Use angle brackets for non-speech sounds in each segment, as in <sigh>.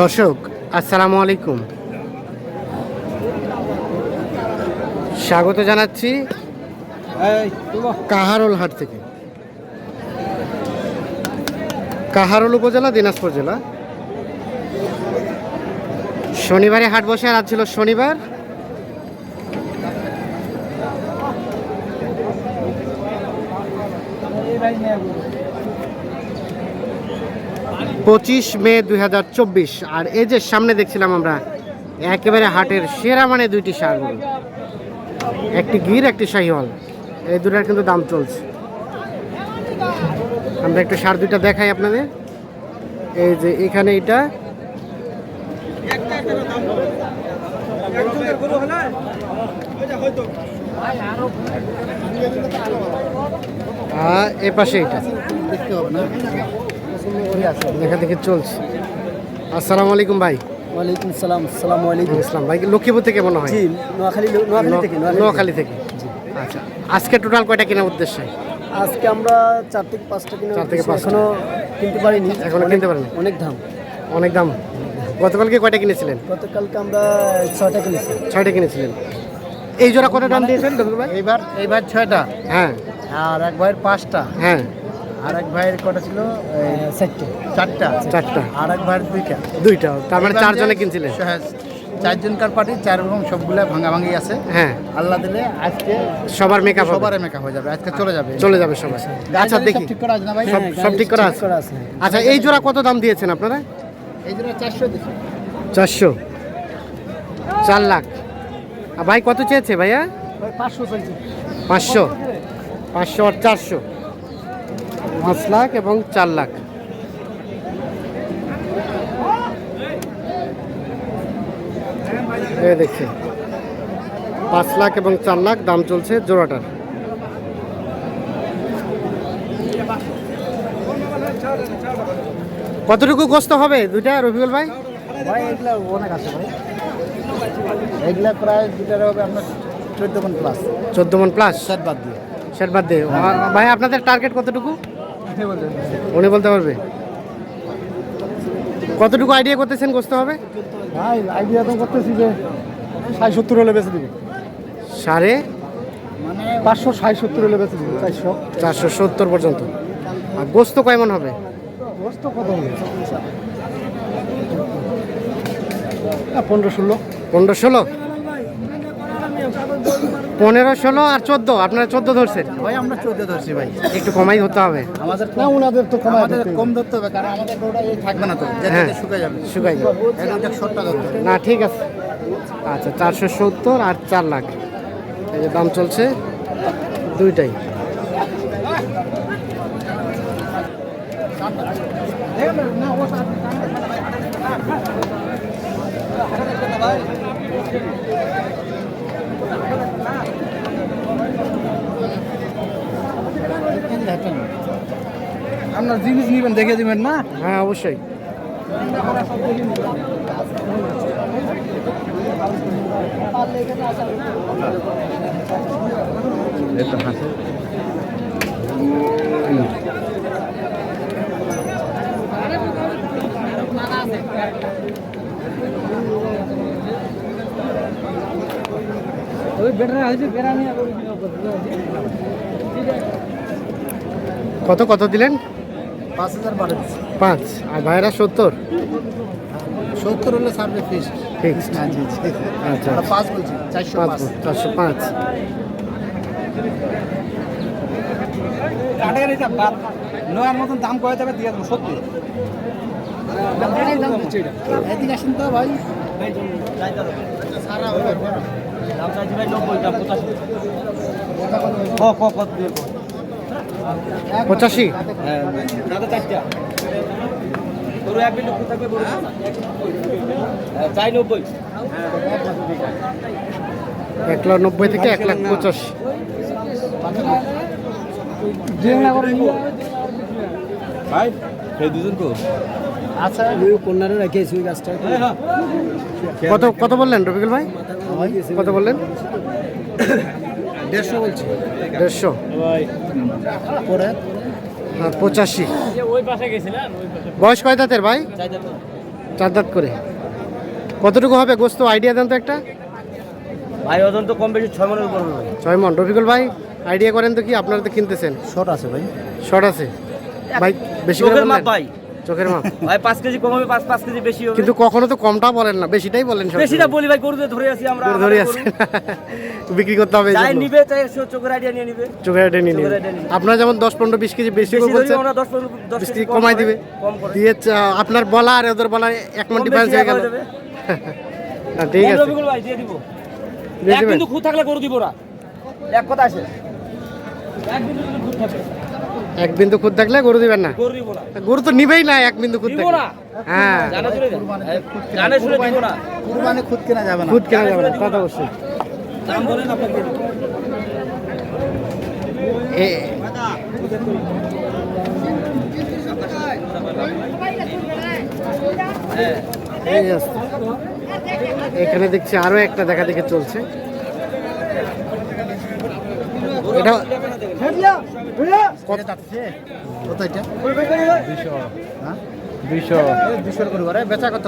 দর্শক আসসালামু আলাইকুম। স্বাগত জানাচ্ছি কাহারোল হাট থেকে। কাহারোল উপজেলা দিনাজপুর জেলা। শনিবারে হাট বসে আর আজ ছিল শনিবার। পঁচিশ মে দু হাজার চব্বিশ। আর এই যে সামনে দেখছিলাম আমরা, একেবারে হাটের সেরা মানে দুইটি সার একটি গির, একটি শাহিওয়াল। এই দুটার কিন্তু দাম চলছে। আমরা একটু সার দুইটা দেখাই আপনাদের। এই যে এখানে এটা। এ পাশে এটা। দেখা দেখে চলছে। আসসালামু আলাইকুম ভাই। ওয়ালাইকুম সালাম সালাম আলাইকুম। ইসলাম ভাই লক্ষ্মীপুর থেকে মনে হয়? জি নোয়াখালী নোয়াখালী থেকে নোয়াখালী থেকে। আচ্ছা আজকে টোটাল কয়টা কেনার উদ্দেশ্যে? আজকে আমরা চার থেকে পাঁচটা কিনে চার থেকে। এখনও কিনতে পারিনি। এখনও কিনতে পারেনি? অনেক দাম। অনেক দাম। গতকালকে কয়টা কিনেছিলেন? গতকালকে আমরা ছয়টা কিনেছি। ছয়টা কিনেছিলেন। এই জোড়া কত দাম দিয়েছেন ভাই? এইবার এইবার ছয়টা। হ্যাঁ। আর এক ভাইয়ের পাঁচটা। হ্যাঁ। আর এক ভাইয়ের কটা ছিল? এই চারটে। চারটা? চারটা। আর এক ভাইয়ের দুইটা। দুইটা। তার মানে চারজনে কিনছিলেন হ্যাঁ, চারজনকার পার্টি চার রকম সবগুলা ভাঙাভাঙি আছে। হ্যাঁ। আল্লাহ দিলে আজকে সবার মেকআপ সবার মেকা হয়ে যাবে। আজকে চলে যাবে। চলে যাবে সবাই আচ্ছা দেখি। ঠিক করা আছে না ভাই? সব ঠিক করা আছে। আচ্ছা এই জোড়া কত দাম দিয়েছেন আপনারা? এই জন্য চারশো চারশো। চার লাখ। আর ভাই কত চেয়েছে ভাইয়া? পাঁচশো পাঁচশো। পাঁচশো আর চারশো। পাঁচ লাখ এবং চার লাখ। এই দেখছি। পাঁচ লাখ এবং চার লাখ দাম চলছে জোড়াটার। কতটুকু গোস্ত হবে দুইটা রফিকুল ভাই? ভাই এগুলা অনেক আছে ভাই। এগুলা প্রায় দুটার হবে আপনার চোদ্দ মন প্লাস চোদ্দ মন প্লাস সেট বাদ দিয়ে। সেট বাদ দিয়ে। ভাই আপনাদের টার্গেট কতটুকু? উনি বলতে পারবে? কতটুকু আইডিয়া করতেছেন গোস্ত হবে? ভাই আইডিয়া তো করতেছি যে ষাট সত্তর হলে বেঁচে দিবে। সাড়ে? মানে পাঁচশো ষাট সত্তর হলে বেঁচে দিবে চারশো। চারশো সত্তর পর্যন্ত। আর গোস্ত কেমন হবে? বস্তু কত হবে? পনেরো ষোলো। পনেরো ষোলো? পনেরো ষোলো আর চোদ্দ আপনারা চোদ্দ ধরছেন। ভাই আমরা চোদ্দ ধরছি ভাই। একটু কমাই হতে হবে। আমাদের না ওনাদের তো আমাদের কম ধরতে হবে কারণ আমাদের ওটা এই থাকবে না তো হ্যাঁ। যাবে। শুকাই যাবে। ধরতে না ঠিক আছে। আচ্ছা চারশো সত্তর আর চার লাখ। এই যে দাম চলছে দুইটাই। আপনার জিনিস নিবেন দেখে দিবেন না? হ্যাঁ অবশ্যই। কত কত দিলেন পাঁচ হাজার বারো দিচ্ছি। পাঁচ। আর ভাইরা সত্তর? সত্তর হলে ফিক্সড হ্যাঁ আচ্ছা। পাঁচ বলছি চারশো পাঁচ পাঁচ। চারশো পাঁচ। নয়ার মতন দাম কয়ে যাবে দিয়ে দেবো সত্যি এদিকে আসুন তো ভাই। সারা পঁচাশি। এক লাখ নব্বই থেকে এক লাখ পঁচাশি। ভাই সেই দুজন কো আচ্ছা কন্যারে রেখেছি ওই গাছটা। কত কত বললেন রবিকুল ভাই? কত বললেন? দেড়শো বলছি। দেড়শো। পরে? পঁচাশি। বয়স কয় দাঁতের ভাই? চার দাঁত। করে। কতটুকু হবে গোস্ত? আইডিয়া দেন তো একটা। ভাই ওজন তো কম বেশি ছয় মনের উপর ছয় মন। রফিকুল ভাই আইডিয়া করেন তো কি আপনারা তো কিনতেছেন? শর্ট আছে ভাই। শর্ট আছে। ভাই বেশি করে ভাই। চোখের মাপ। <laughs> ভাই পাঁচ কেজি কম হবে পাঁচ পাঁচ কেজি বেশি হবে। কিন্তু কখনো তো কমটা বলেন না বেশিটাই বলেন। বেশিটা বলি ভাই গরুতে ধরে আছি আমরা ধরে ধরে আছে <laughs> বিক্রি করতে হবে যাই নিবে তাই চোখের আইডিয়া নিয়ে নিবে। চোখের আইডিয়া নিয়ে নিবে। আপনারা যেমন দশ পনেরো বিশ কেজি বেশি করে বলছেন আমরা দশ পনেরো দশ বিশ কেজি কেজি কম কমাই দিবে। দিয়ে আপনার বলা আর ওদের বলা এক মিনিট ডিফারেন্স হয়ে গেল। যাবে। <laughs> হ্যাঁ, ঠিক আছে। ভাই দিয়ে দিব। এক খুদ থাকলে গরু দিব না এক কথা আছে। এক খুদ থাকে। এক বিন্দু খুদ থাকলে গরু দিবেন না। গরু তো নিবেই না এক বিন্দু খুদ দিব থাকলে হ্যাঁ। জানা শুনে জানে শুনে দিব না। কুরবানি খুদ কেনা যাবে না। খুদ কেনা যাবে না তা তো অবশ্যই দাম বলেন আপনাকে। দিয়ে দিব। এ- এই আছে। এখানে দেখছি আরও একটা দেখা দেখে চলছে। এটা কত? এটা? হ্যাঁ? দুইশো। করে করে বেচা কত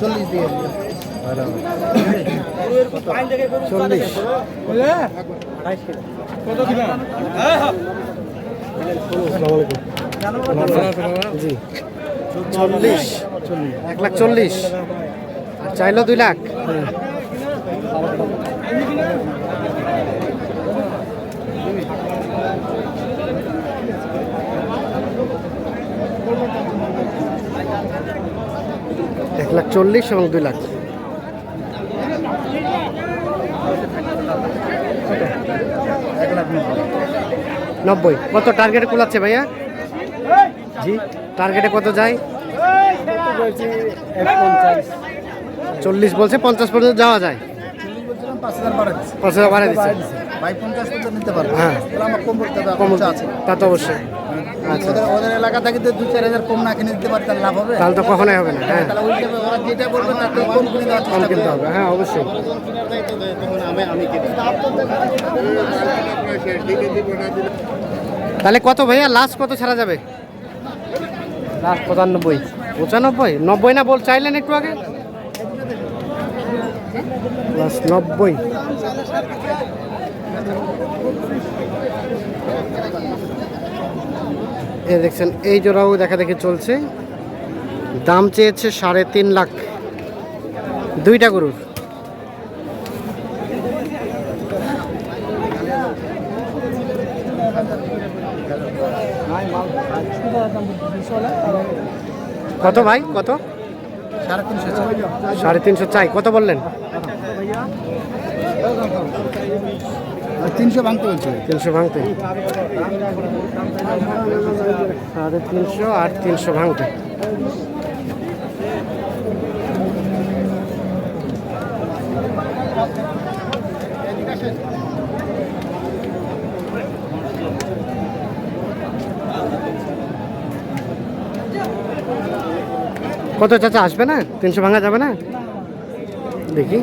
চল্লিশ দিয়ে। চল্লিশ। জি চল্লিশ। এক লাখ চল্লিশ। আর চাইলো দুই লাখ? চল্লিশ এবং দুই লাখ। নব্বই। কত টার্গেটে কুলাচ্ছে ভাইয়া? জি। টার্গেটে কত যায়? চল্লিশ বলছে পঞ্চাশ পর্যন্ত যাওয়া যায়। পাঁচ হাজার বাড়া দিচ্ছে। ভাই পঞ্চাশ পর্যন্ত নিতে পারব। হ্যাঁ। তাহলে আমার কম করতে হবে আছে। তা তো অবশ্যই। আচ্ছা। ওদের ওদের এলাকা থেকে তো দু চার হাজার কম না কিনে দিতে পারে তাহলে লাভ হবে? তাহলে তো কখনোই হবে না হ্যাঁ। তাহলে ওই হিসাবে ওরা যেটা বলবে তার থেকে কম কিনে দেওয়ার কম কিনতে হবে হ্যাঁ অবশ্যই। তাহলে কত ভাইয়া? লাস্ট কত ছাড়া যাবে? লাস্ট পঁচানব্বই। পঁচানব্বই? নব্বই না বল চাইলেন একটু আগে? লাস্ট নব্বই। এ দেখছেন, এই জোড়াও দেখা দেখি চলছে। দাম চেয়েছে সাড়ে তিন লাখ। দুইটা গরুর। কত ভাই? কত? সাড়ে তিনশো চাই। কত বললেন? তিনশো ভাঙতে বলছে? তিনশো ভাঙতে। সাড়ে তিনশো আর তিনশো ভাঙতে। কত চাচা, আসবে না? তিনশো ভাঙা যাবে না? দেখি।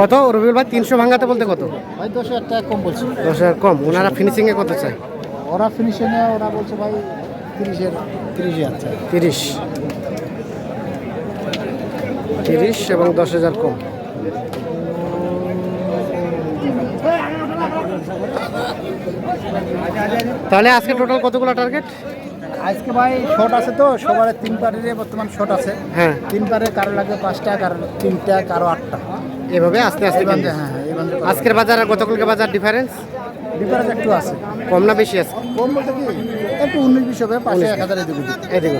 কত? রবিউল ভাই তিনশো ভাঙাতে বলতে কত? ভাই দশ হাজার টাকা কম বলছে। দশ হাজার কম। ওনারা ফিনিশিংয়ে কত চাই ওরা ফিনিশিংয়ে ওরা বলছে ভাই তিরিশের তিরিশ হাজার চাই তিরিশ। তিরিশ এবং দশ হাজার কম। তাহলে আজকে টোটাল কতগুলো টার্গেট আজকে ভাই শর্ট আছে তো সবার তিন পারের বর্তমান শর্ট আছে। হ্যাঁ। তিন পারে কারও লাগবে পাঁচটা কারও তিনটা কারও আটটা। এভাবে আস্তে আস্তে কিনবে। হ্যাঁ আজকের বাজার আর গতকালকে বাজার ডিফারেন্স ডিফারেন্স একটু আছে। কম না বেশি আছে? কম বলতে কি একটু উনিশ বিশ হবে পাঁচশো এক হাজার এদিকে। এদিকে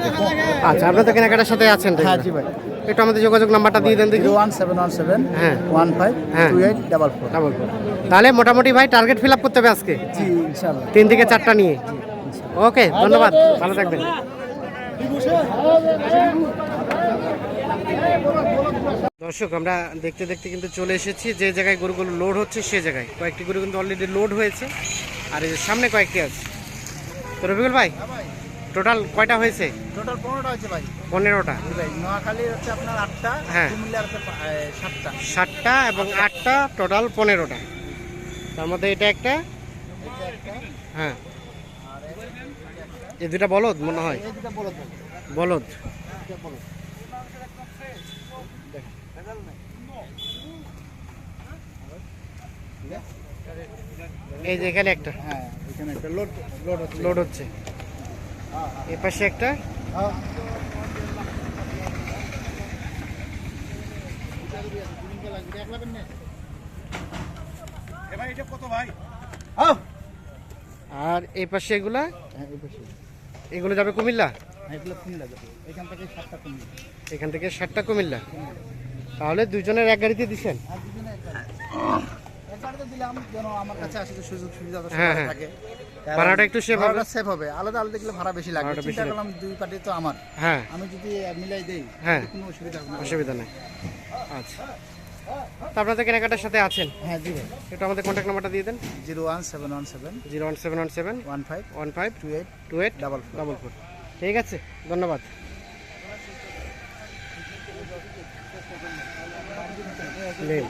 আচ্ছা আপনার তো কেনাকাটার সাথে আছেন হ্যাঁ জি ভাই। একটু আমাদের যোগাযোগ নাম্বারটা দিয়ে দেন দেখি। ওয়ান সেভেন ওয়ান সেভেন হ্যাঁ। ওয়ান ফাইভ হ্যাঁ। Two eight double four. Double four. তাহলে মোটামুটি ভাই টার্গেট ফিল আপ করতে হবে আজকে? জি তিন থেকে চারটা নিয়ে? ওকে ধন্যবাদ। ভালো থাকবেন। দর্শক আমরা দেখতে দেখতে কিন্তু চলে এসেছি। যে জায়গায় গরুগুলো লোড হচ্ছে সে জায়গায়। কয়েকটি গরু কিন্তু অলরেডি লোড হয়েছে। আর এই সামনে কয়েকটি আছে। তো রবিকুল ভাই টোটাল কয়টা হয়েছে? টোটাল পনেরোটা হয়েছে ভাই। পনেরোটা। নোয়াখালীর হচ্ছে আপনার আটটা হ্যাঁ। সাতটা। ষাটটা এবং আটটা টোটাল পনেরোটা। তার মধ্যে এটা একটা। হ্যাঁ। এই দুটা বলদ মনে হয়? এই দুটা বলদ এই যে এখানে একটা। হ্যাঁ এখানে একটা লোড লোড হচ্ছে। লোড হচ্ছে। এ পাশে একটা। হ্যাঁ। আর এই পাশে এগুলা? হ্যাঁ, এই পাশে। এগুলো যাবে কুমিল্লা? হ্যাঁ, এগুলো কুমিল্লা যাবে। এখান থেকে সাতটা কুমিল্লা। এখান থেকে ষাটটা কুমিল্লা। তাহলে দুজনের এক গাড়িতে দিচ্ছেন হ্যাঁ, হ্যাঁ। ভাড়াটা একটু হবে। হবে। আলাদা আলাদা দিলে ভাড়া বেশি লাগবে ভাড়াটা চিন্তা করলাম দুই পার্টি তো আমার। হ্যাঁ। আমি যদি মিলাই দেই হ্যাঁ। কোনো অসুবিধা হবে না। অসুবিধা নেই। আচ্ছা। তো আপনারা তো কেনাকাটার সাথে আছেন? হ্যাঁ জি ভাই। একটু আমাদের কন্ট্যাক্ট নাম্বারটা দিয়ে দেন। Zero one seven one seven. Zero one seven one seven. One five. One five. Two eight. Two eight. Double double four. ঠিক আছে ধন্যবাদ। নেই।